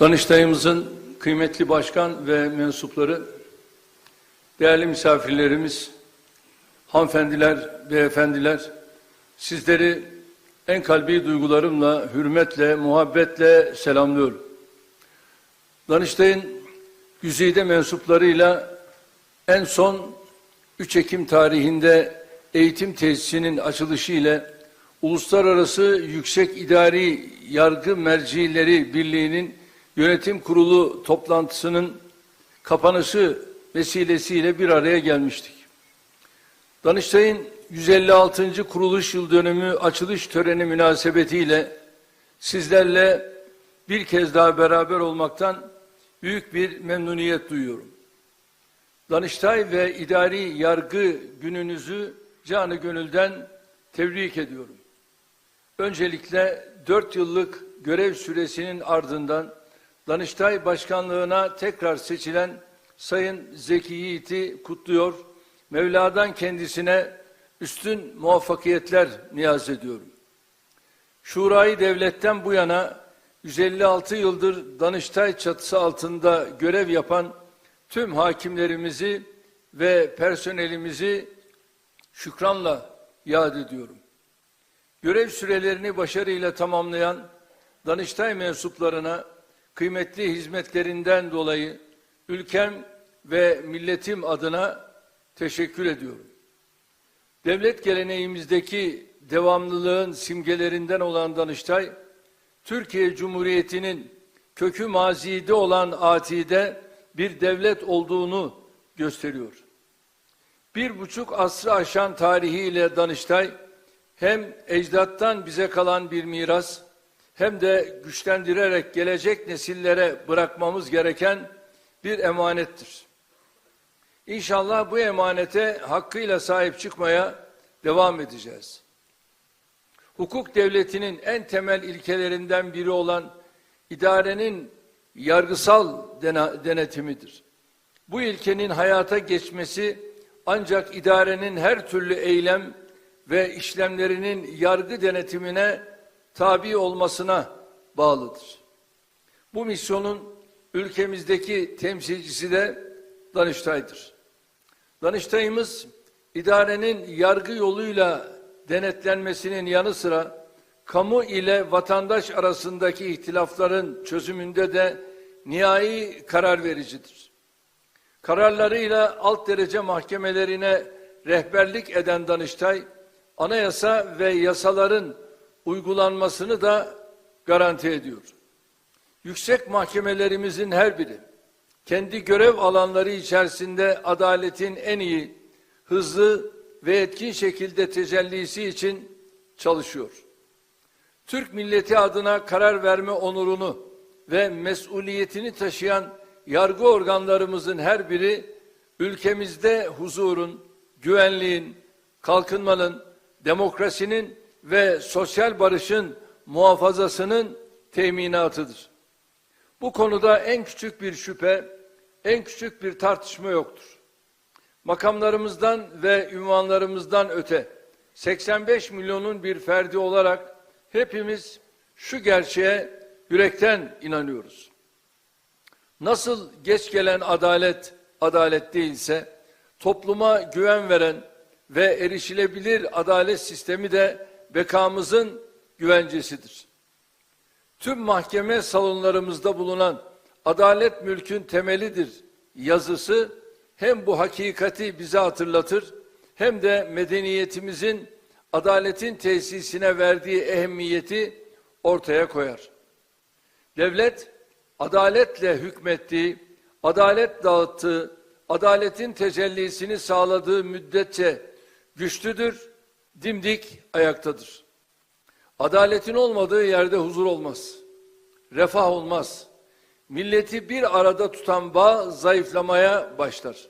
Danıştayımızın kıymetli başkan ve mensupları, değerli misafirlerimiz, hanımefendiler, beyefendiler, sizleri en kalbi duygularımla, hürmetle, muhabbetle selamlıyorum. Danıştay'ın güzide mensuplarıyla en son 3 Ekim tarihinde eğitim tesisinin açılışı ile Uluslararası Yüksek İdari Yargı Mercileri Birliği'nin yönetim kurulu toplantısının kapanışı vesilesiyle bir araya gelmiştik. Danıştay'ın 156. kuruluş yıl dönümü açılış töreni münasebetiyle sizlerle bir kez daha beraber olmaktan büyük bir memnuniyet duyuyorum. Danıştay ve idari yargı gününüzü canı gönülden tebrik ediyorum. Öncelikle dört yıllık görev süresinin ardından Danıştay Başkanlığına tekrar seçilen Sayın Zeki Yiğit'i kutluyor. Mevla'dan kendisine üstün muvaffakiyetler niyaz ediyorum. Şurayı devletten bu yana 156 yıldır Danıştay çatısı altında görev yapan tüm hakimlerimizi ve personelimizi şükranla yad ediyorum. Görev sürelerini başarıyla tamamlayan Danıştay mensuplarına kıymetli hizmetlerinden dolayı ülkem ve milletim adına teşekkür ediyorum. Devlet geleneğimizdeki devamlılığın simgelerinden olan Danıştay, Türkiye Cumhuriyeti'nin kökü mazide olan atide bir devlet olduğunu gösteriyor. Bir buçuk asrı aşan tarihiyle Danıştay, hem ecdattan bize kalan bir miras, hem de güçlendirerek gelecek nesillere bırakmamız gereken bir emanettir. İnşallah bu emanete hakkıyla sahip çıkmaya devam edeceğiz. Hukuk devletinin en temel ilkelerinden biri olan idarenin yargısal denetimidir. Bu ilkenin hayata geçmesi ancak idarenin her türlü eylem ve işlemlerinin yargı denetimine tabi olmasına bağlıdır. Bu misyonun ülkemizdeki temsilcisi de Danıştay'dır. Danıştay'ımız idarenin yargı yoluyla denetlenmesinin yanı sıra kamu ile vatandaş arasındaki ihtilafların çözümünde de nihai karar vericidir. Kararlarıyla alt derece mahkemelerine rehberlik eden Danıştay, anayasa ve yasaların uygulanmasını da garanti ediyor. Yüksek mahkemelerimizin her biri kendi görev alanları içerisinde adaletin en iyi, hızlı ve etkin şekilde tecellisi için çalışıyor. Türk milleti adına karar verme onurunu ve mesuliyetini taşıyan yargı organlarımızın her biri ülkemizde huzurun, güvenliğin, kalkınmanın, demokrasinin ve sosyal barışın muhafazasının teminatıdır. Bu konuda en küçük bir şüphe, en küçük bir tartışma yoktur. Makamlarımızdan ve ünvanlarımızdan öte 85 milyonun bir ferdi olarak hepimiz şu gerçeğe yürekten inanıyoruz. Nasıl geç gelen adalet adalet değilse topluma güven veren ve erişilebilir adalet sistemi de bekamızın güvencesidir. Tüm mahkeme salonlarımızda bulunan adalet mülkün temelidir yazısı hem bu hakikati bize hatırlatır hem de medeniyetimizin adaletin tesisine verdiği ehemmiyeti ortaya koyar. Devlet adaletle hükmettiği, adalet dağıttığı, adaletin tecellisini sağladığı müddetçe güçlüdür, dimdik ayaktadır. Adaletin olmadığı yerde huzur olmaz. Refah olmaz. Milleti bir arada tutan bağ zayıflamaya başlar.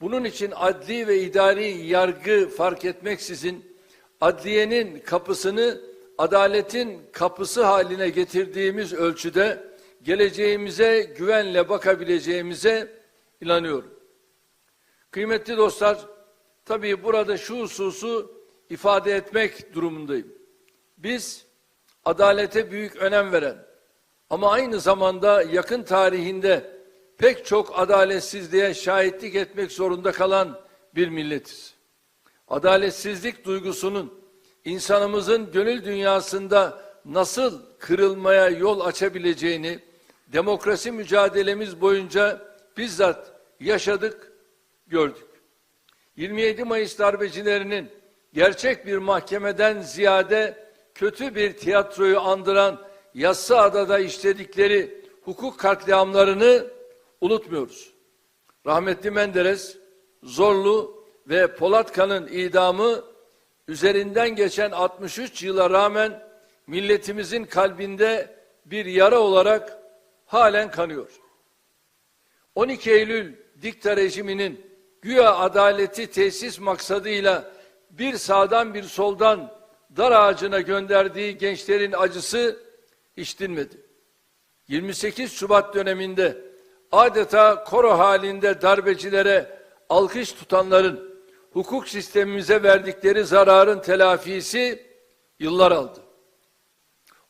Bunun için adli ve idari yargı fark etmeksizin adliyenin kapısını adaletin kapısı haline getirdiğimiz ölçüde geleceğimize güvenle bakabileceğimize inanıyorum. Kıymetli dostlar, tabii burada şu hususu ifade etmek durumundayım. Biz adalete büyük önem veren, Ama aynı zamanda yakın tarihinde pek çok adaletsizliğe şahitlik etmek zorunda kalan bir milletiz. Adaletsizlik duygusunun insanımızın gönül dünyasında nasıl kırılmaya yol açabileceğini demokrasi mücadelemiz boyunca bizzat yaşadık, gördük. 27 Mayıs darbecilerinin gerçek bir mahkemeden ziyade kötü bir tiyatroyu andıran Yassıada'da işledikleri hukuk katliamlarını unutmuyoruz. Rahmetli Menderes, Zorlu ve Polatkan'ın idamı üzerinden geçen 63 yıla rağmen milletimizin kalbinde bir yara olarak halen kanıyor. 12 Eylül dikta rejiminin güya adaleti tesis maksadıyla bir sağdan bir soldan dar ağacına gönderdiği gençlerin acısı hiç dinmedi. 28 Şubat döneminde adeta koro halinde darbecilere alkış tutanların hukuk sistemimize verdikleri zararın telafisi yıllar aldı.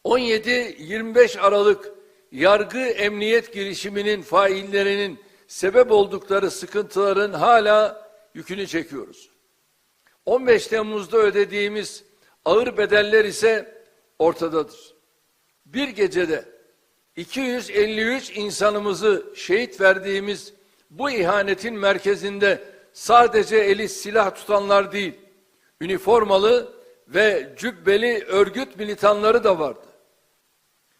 17-25 Aralık yargı emniyet girişiminin faillerinin sebep oldukları sıkıntıların hala yükünü çekiyoruz. 15 Temmuz'da ödediğimiz ağır bedeller ise ortadadır. Bir gecede 253 insanımızı şehit verdiğimiz bu ihanetin merkezinde sadece eli silah tutanlar değil, üniformalı ve cübbeli örgüt militanları da vardı.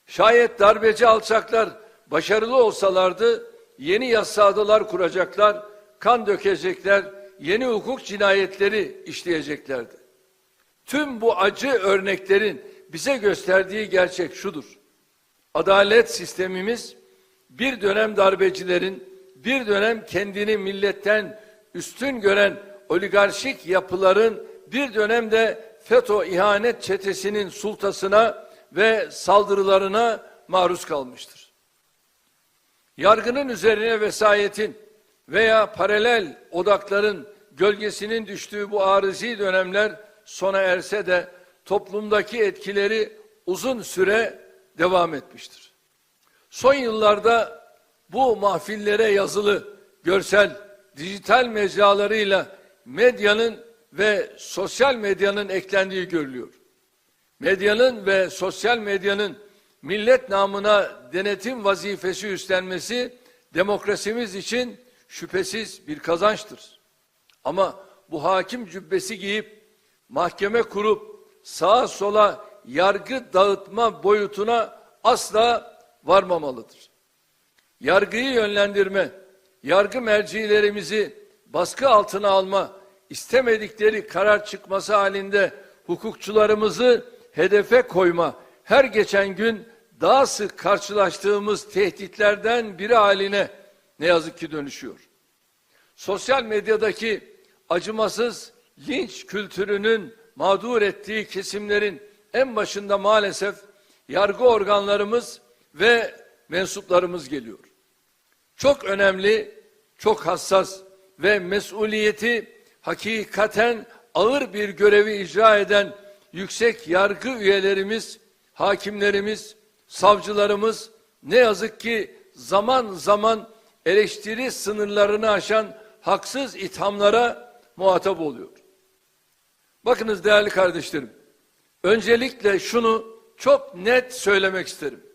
Şayet darbeci alçaklar başarılı olsalardı yeni yassadalar kuracaklar, kan dökecekler, yeni hukuk cinayetleri işleyeceklerdi. Tüm bu acı örneklerin bize gösterdiği gerçek şudur. Adalet sistemimiz bir dönem darbecilerin, bir dönem kendini milletten üstün gören oligarşik yapıların, bir dönemde FETÖ ihanet çetesinin sultasına ve saldırılarına maruz kalmıştır. Yargının üzerine vesayetin veya paralel odakların gölgesinin düştüğü bu arızi dönemler sona erse de toplumdaki etkileri uzun süre devam etmiştir. Son yıllarda bu mahfillere yazılı, görsel, dijital mecralarıyla medyanın ve sosyal medyanın eklendiği görülüyor. Medyanın ve sosyal medyanın millet namına denetim vazifesi üstlenmesi demokrasimiz için şüphesiz bir kazançtır. Ama bu hakim cübbesi giyip mahkeme kurup sağa sola yargı dağıtma boyutuna asla varmamalıdır. Yargıyı yönlendirme, yargı mercilerimizi baskı altına alma, istemedikleri karar çıkması halinde hukukçularımızı hedefe koyma, her geçen gün daha sık karşılaştığımız tehditlerden biri haline ne yazık ki dönüşüyor. Sosyal medyadaki acımasız linç kültürünün mağdur ettiği kesimlerin en başında maalesef yargı organlarımız ve mensuplarımız geliyor. Çok önemli, çok hassas ve mesuliyeti hakikaten ağır bir görevi icra eden yüksek yargı üyelerimiz, hakimlerimiz, savcılarımız ne yazık ki zaman zaman eleştiri sınırlarını aşan haksız ithamlara muhatap oluyor. Bakınız değerli kardeşlerim, öncelikle şunu çok net söylemek isterim.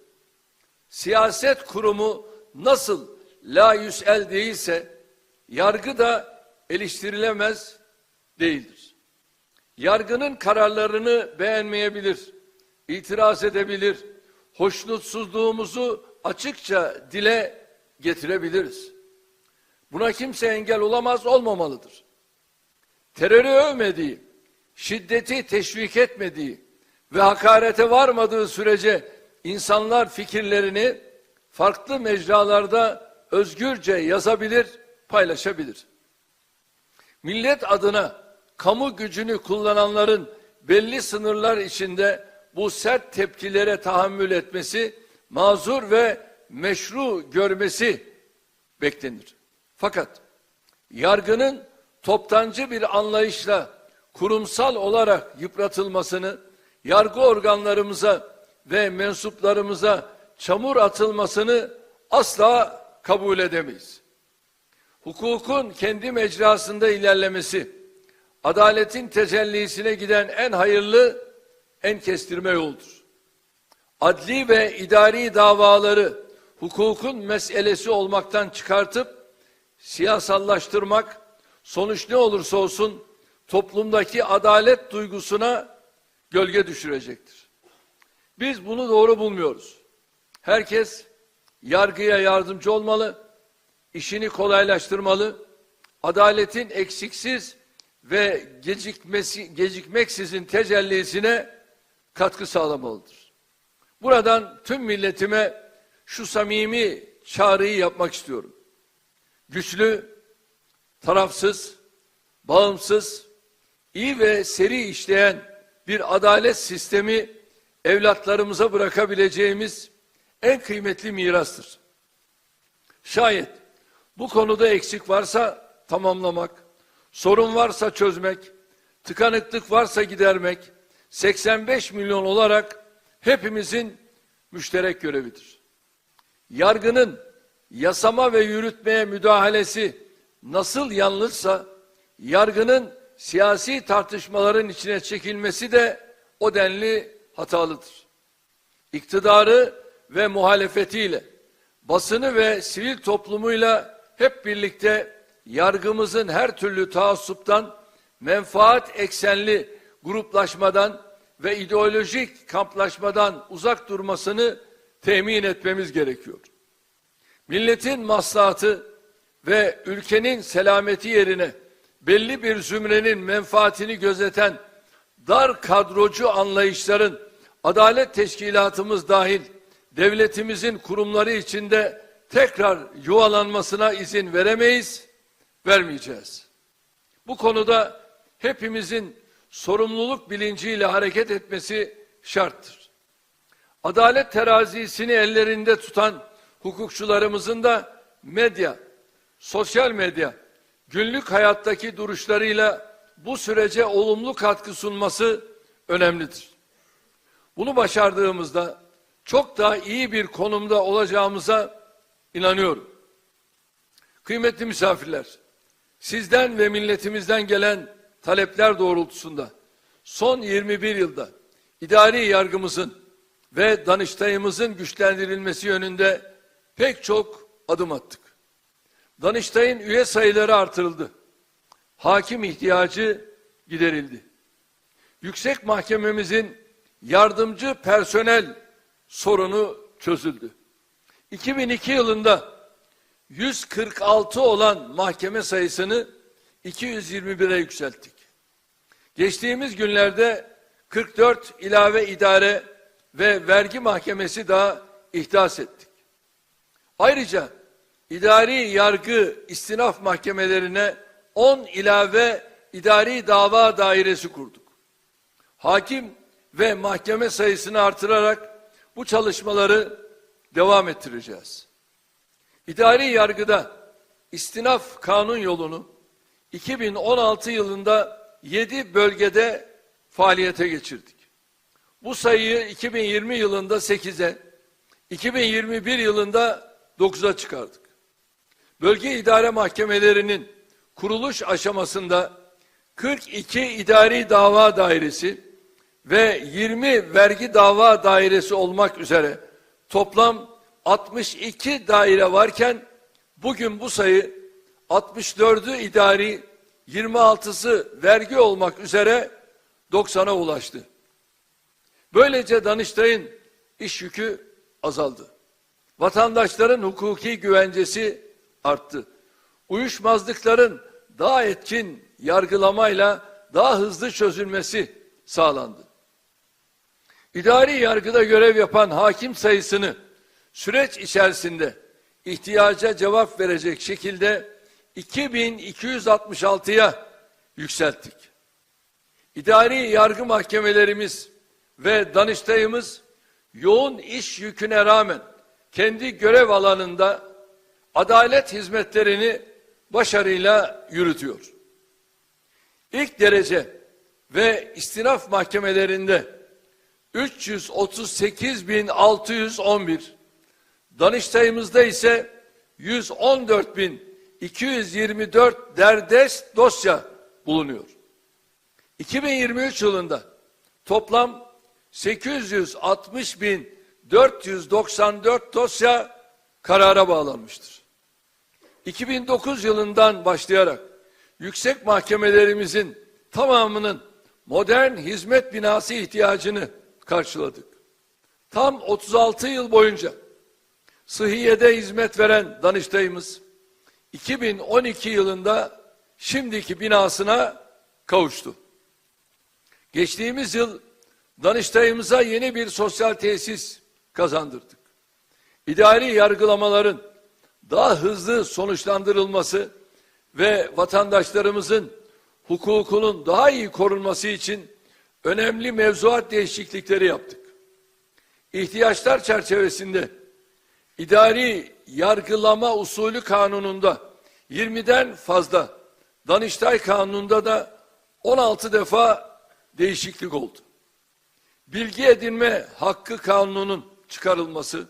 Siyaset kurumu nasıl la yüsel değilse, yargı da eleştirilemez değildir. Yargının kararlarını beğenmeyebilir, itiraz edebilir, hoşnutsuzluğumuzu açıkça dile getirebiliriz. Buna kimse engel olamaz, olmamalıdır. Terörü övmediği, şiddeti teşvik etmediği ve hakarete varmadığı sürece insanlar fikirlerini farklı mecralarda özgürce yazabilir, paylaşabilir. Millet adına kamu gücünü kullananların belli sınırlar içinde bu sert tepkilere tahammül etmesi, mazur ve meşru görmesi beklenir. Fakat yargının toptancı bir anlayışla kurumsal olarak yıpratılmasını yargı organlarımıza ve mensuplarımıza çamur atılmasını asla kabul edemeyiz. Hukukun kendi mecrasında ilerlemesi, adaletin tecellisine giden en hayırlı, en kestirme yoldur. Adli ve idari davaları hukukun meselesi olmaktan çıkartıp siyasallaştırmak, sonuç ne olursa olsun toplumdaki adalet duygusuna gölge düşürecektir. Biz bunu doğru bulmuyoruz. Herkes yargıya yardımcı olmalı, işini kolaylaştırmalı, adaletin eksiksiz ve gecikmesi, gecikmeksizin tecellisine katkı sağlamalıdır. Buradan tüm milletime şu samimi çağrıyı yapmak istiyorum. Güçlü, tarafsız, bağımsız, iyi ve seri işleyen bir adalet sistemi evlatlarımıza bırakabileceğimiz en kıymetli mirastır. Şayet bu konuda eksik varsa tamamlamak, sorun varsa çözmek, tıkanıklık varsa gidermek 85 milyon olarak hepimizin müşterek görevidir. Yargının yasama ve yürütmeye müdahalesi nasıl yanlışsa yargının siyasi tartışmaların içine çekilmesi de o denli hatalıdır. İktidarı ve muhalefetiyle, basını ve sivil toplumuyla hep birlikte yargımızın her türlü taassuptan, menfaat eksenli gruplaşmadan ve ideolojik kamplaşmadan uzak durmasını temin etmemiz gerekiyor. Milletin maslahatı ve ülkenin selameti yerine belli bir zümrenin menfaatini gözeten dar kadrocu anlayışların adalet teşkilatımız dahil devletimizin kurumları içinde tekrar yuvalanmasına izin veremeyiz, vermeyeceğiz. Bu konuda hepimizin sorumluluk bilinciyle hareket etmesi şarttır. Adalet terazisini ellerinde tutan hukukçularımızın da medya, sosyal medya, günlük hayattaki duruşlarıyla bu sürece olumlu katkı sunması önemlidir. Bunu başardığımızda çok daha iyi bir konumda olacağımıza inanıyorum. Kıymetli misafirler, sizden ve milletimizden gelen talepler doğrultusunda son 21 yılda idari yargımızın ve Danıştay'ımızın güçlendirilmesi yönünde pek çok adım attık. Danıştay'ın üye sayıları artırıldı. Hakim ihtiyacı giderildi. Yüksek mahkememizin yardımcı personel sorunu çözüldü. 2002 yılında 146 olan mahkeme sayısını 221'e yükselttik. Geçtiğimiz günlerde 44 ilave idare ve vergi mahkemesi daha ihdas ettik. Ayrıca idari yargı istinaf mahkemelerine 10 ilave idari dava dairesi kurduk. Hakim ve mahkeme sayısını artırarak bu çalışmaları devam ettireceğiz. İdari yargıda istinaf kanun yolunu 2016 yılında 7 bölgede faaliyete geçirdik. Bu sayıyı 2020 yılında 8'e, 2021 yılında 9'a çıkardık. Bölge idare mahkemelerinin kuruluş aşamasında 42 idari dava dairesi ve 20 vergi dava dairesi olmak üzere toplam 62 daire varken bugün bu sayı 64'ü idari 26'sı vergi olmak üzere 90'a ulaştı. Böylece Danıştay'ın iş yükü azaldı. Vatandaşların hukuki güvencesi arttı. Uyuşmazlıkların daha etkin yargılamayla daha hızlı çözülmesi sağlandı. İdari yargıda görev yapan hakim sayısını süreç içerisinde ihtiyaca cevap verecek şekilde 2266'ya yükselttik. İdari yargı mahkemelerimiz ve Danıştay'ımız yoğun iş yüküne rağmen kendi görev alanında adalet hizmetlerini başarıyla yürütüyor. İlk derece ve istinaf mahkemelerinde 338.611 Danıştayımızda ise 114.224 derdest dosya bulunuyor. 2023 yılında toplam 860.494 dosya karara bağlanmıştır. 2009 yılından başlayarak yüksek mahkemelerimizin tamamının modern hizmet binası ihtiyacını karşıladık. Tam 36 yıl boyunca sıhhiyede hizmet veren Danıştay'ımız 2012 yılında şimdiki binasına kavuştu. Geçtiğimiz yıl Danıştay'ımıza yeni bir sosyal tesis kazandırdık. İdari yargılamaların daha hızlı sonuçlandırılması ve vatandaşlarımızın hukukunun daha iyi korunması için önemli mevzuat değişiklikleri yaptık. İhtiyaçlar çerçevesinde idari yargılama usulü kanununda 20'den fazla, Danıştay kanununda da 16 defa değişiklik oldu. Bilgi edinme hakkı kanununun çıkarılması,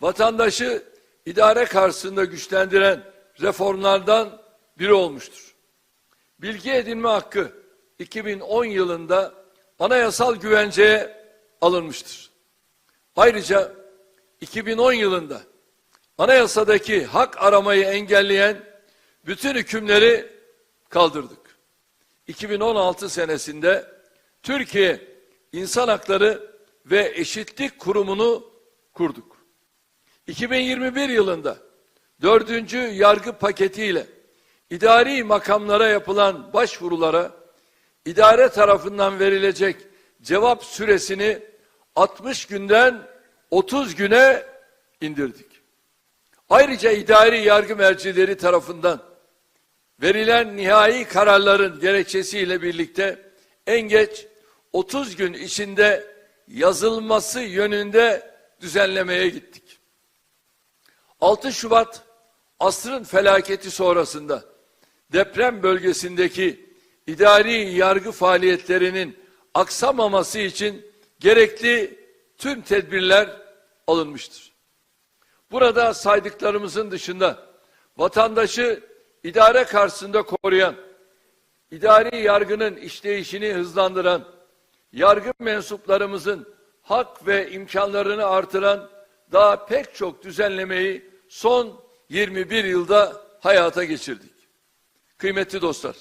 vatandaşı idare karşısında güçlendiren reformlardan biri olmuştur. Bilgi edinme hakkı 2010 yılında anayasal güvenceye alınmıştır. Ayrıca 2010 yılında anayasadaki hak aramayı engelleyen bütün hükümleri kaldırdık. 2016 senesinde Türkiye İnsan Hakları ve Eşitlik Kurumu'nu kurduk. 2021 yılında dördüncü yargı paketiyle idari makamlara yapılan başvurulara idare tarafından verilecek cevap süresini 60 günden 30 güne indirdik. Ayrıca idari yargı mercileri tarafından verilen nihai kararların gerekçesiyle birlikte en geç 30 gün içinde yazılması yönünde düzenlemeye gittik. 6 Şubat asrın felaketi sonrasında deprem bölgesindeki idari yargı faaliyetlerinin aksamaması için gerekli tüm tedbirler alınmıştır. Burada saydıklarımızın dışında vatandaşı idare karşısında koruyan, idari yargının işleyişini hızlandıran, yargı mensuplarımızın hak ve imkanlarını artıran daha pek çok düzenlemeyi son 21 yılda hayata geçirdik. Kıymetli dostlar,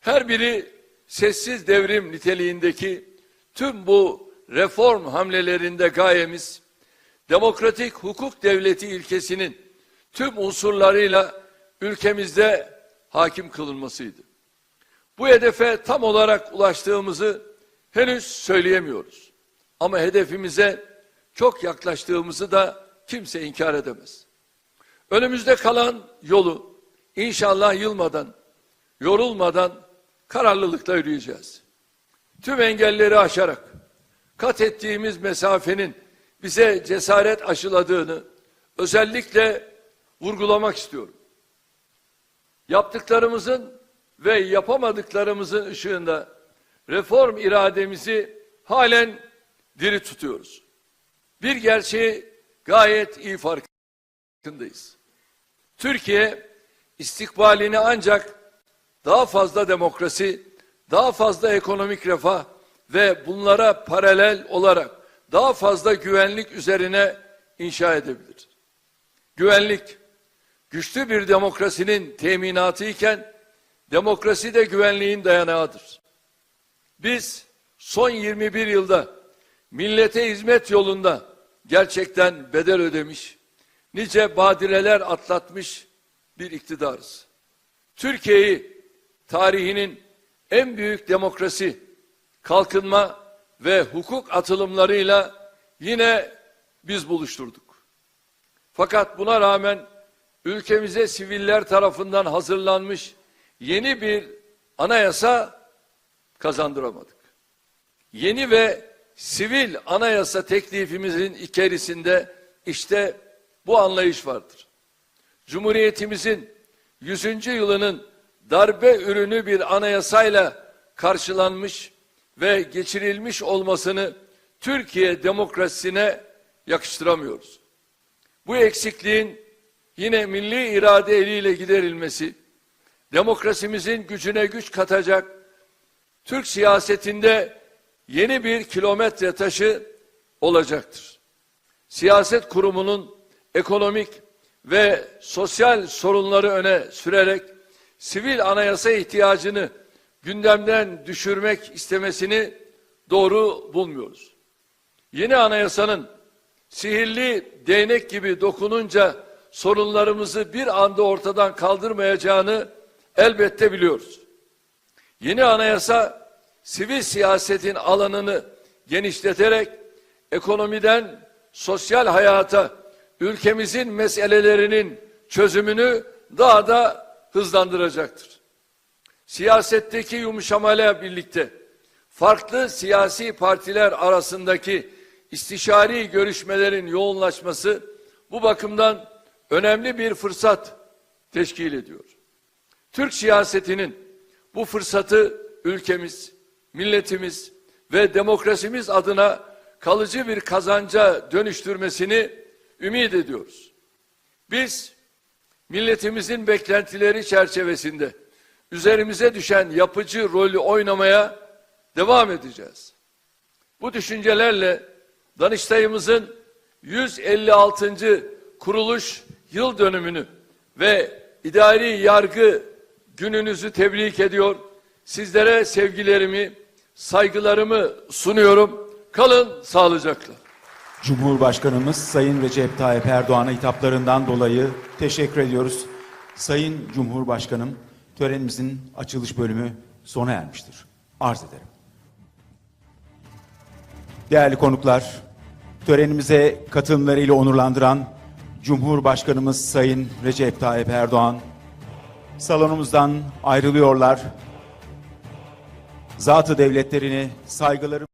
her biri sessiz devrim niteliğindeki tüm bu reform hamlelerinde gayemiz, demokratik hukuk devleti ilkesinin tüm unsurlarıyla ülkemizde hakim kılınmasıydı. Bu hedefe tam olarak ulaştığımızı henüz söyleyemiyoruz. Ama hedefimize çok yaklaştığımızı da kimse inkar edemez. Önümüzde kalan yolu inşallah yılmadan, yorulmadan kararlılıkla yürüyeceğiz. Tüm engelleri aşarak kat ettiğimiz mesafenin bize cesaret aşıladığını özellikle vurgulamak istiyorum. Yaptıklarımızın ve yapamadıklarımızın ışığında reform irademizi halen diri tutuyoruz. Bir gerçeği gayet iyi farkındayız. Türkiye istikbalini ancak daha fazla demokrasi, daha fazla ekonomik refah ve bunlara paralel olarak daha fazla güvenlik üzerine inşa edebilir. Güvenlik, güçlü bir demokrasinin teminatı iken, demokrasi de güvenliğin dayanağıdır. Biz son 21 yılda millete hizmet yolunda gerçekten bedel ödemiş, nice badireler atlatmış bir iktidarız. Türkiye'yi tarihinin en büyük demokrasi, kalkınma ve hukuk atılımlarıyla yine biz buluşturduk. Fakat buna rağmen ülkemize siviller tarafından hazırlanmış yeni bir anayasa kazandıramadık. Yeni ve sivil anayasa teklifimizin içerisinde işte bu anlayış vardır. Cumhuriyetimizin 100. yılının darbe ürünü bir anayasayla karşılanmış ve geçirilmiş olmasını Türkiye demokrasisine yakıştıramıyoruz. Bu eksikliğin yine milli irade eliyle giderilmesi, demokrasimizin gücüne güç katacak, Türk siyasetinde yeni bir kilometre taşı olacaktır. Siyaset kurumunun ekonomik ve sosyal sorunları öne sürerek sivil anayasa ihtiyacını gündemden düşürmek istemesini doğru bulmuyoruz. Yeni anayasanın sihirli değnek gibi dokununca sorunlarımızı bir anda ortadan kaldırmayacağını elbette biliyoruz. Yeni anayasa sivil siyasetin alanını genişleterek ekonomiden sosyal hayata ülkemizin meselelerinin çözümünü daha da hızlandıracaktır. Siyasetteki yumuşamayla birlikte farklı siyasi partiler arasındaki istişari görüşmelerin yoğunlaşması bu bakımdan önemli bir fırsat teşkil ediyor. Türk siyasetinin bu fırsatı ülkemiz, milletimiz ve demokrasimiz adına kalıcı bir kazanca dönüştürmesini ümit ediyoruz. Biz milletimizin beklentileri çerçevesinde üzerimize düşen yapıcı rolü oynamaya devam edeceğiz. Bu düşüncelerle Danıştayımızın 156. kuruluş yıl dönümünü ve idari yargı gününüzü tebrik ediyor. Sizlere sevgilerimi, saygılarımı sunuyorum. Kalın sağlıcakla. Cumhurbaşkanımız Sayın Recep Tayyip Erdoğan'a hitaplarından dolayı teşekkür ediyoruz. Sayın Cumhurbaşkanım, törenimizin açılış bölümü sona ermiştir. Arz ederim. Değerli konuklar, törenimize katılımlarıyla onurlandıran Cumhurbaşkanımız Sayın Recep Tayyip Erdoğan salonumuzdan ayrılıyorlar. Zatı devletlerini saygılarım